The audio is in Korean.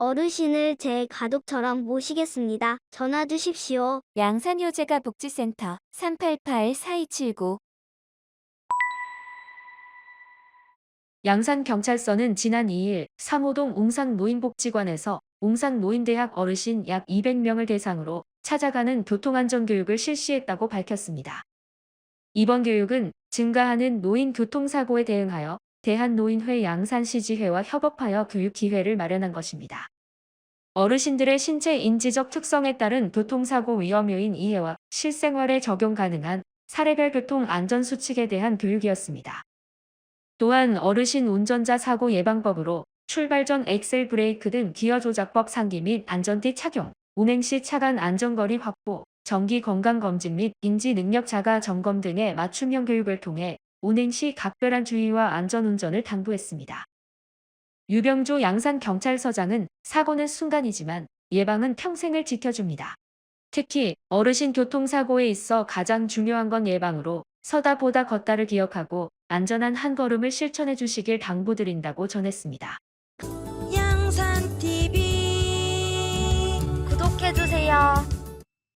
어르신을 제 가족처럼 모시겠습니다. 전화 주십시오. 양산효재가 복지센터 388-4279 양산경찰서는 지난 2일 상호동 웅산노인복지관에서 웅산노인대학 어르신 약 200명을 대상으로 찾아가는 교통안전교육을 실시했다고 밝혔습니다. 이번 교육은 증가하는 노인 교통사고에 대응하여 대한노인회 양산시지회와 협업하여 교육 기회를 마련한 것입니다. 어르신들의 신체 인지적 특성에 따른 교통사고 위험 요인 이해와 실생활에 적용 가능한 사례별 교통 안전수칙에 대한 교육이었습니다. 또한 어르신 운전자 사고 예방법으로 출발 전 엑셀 브레이크 등 기어 조작법 상기 및 안전띠 착용, 운행 시 차간 안전거리 확보, 정기 건강검진 및 인지 능력 자가 점검 등의 맞춤형 교육을 통해 운행 시 각별한 주의와 안전운전을 당부했습니다. 유병조 양산경찰서장은 사고는 순간이지만 예방은 평생을 지켜줍니다. 특히 어르신 교통사고에 있어 가장 중요한 건 예방으로 서다 보다 걷다를 기억하고 안전한 한 걸음을 실천해 주시길 당부드린다고 전했습니다.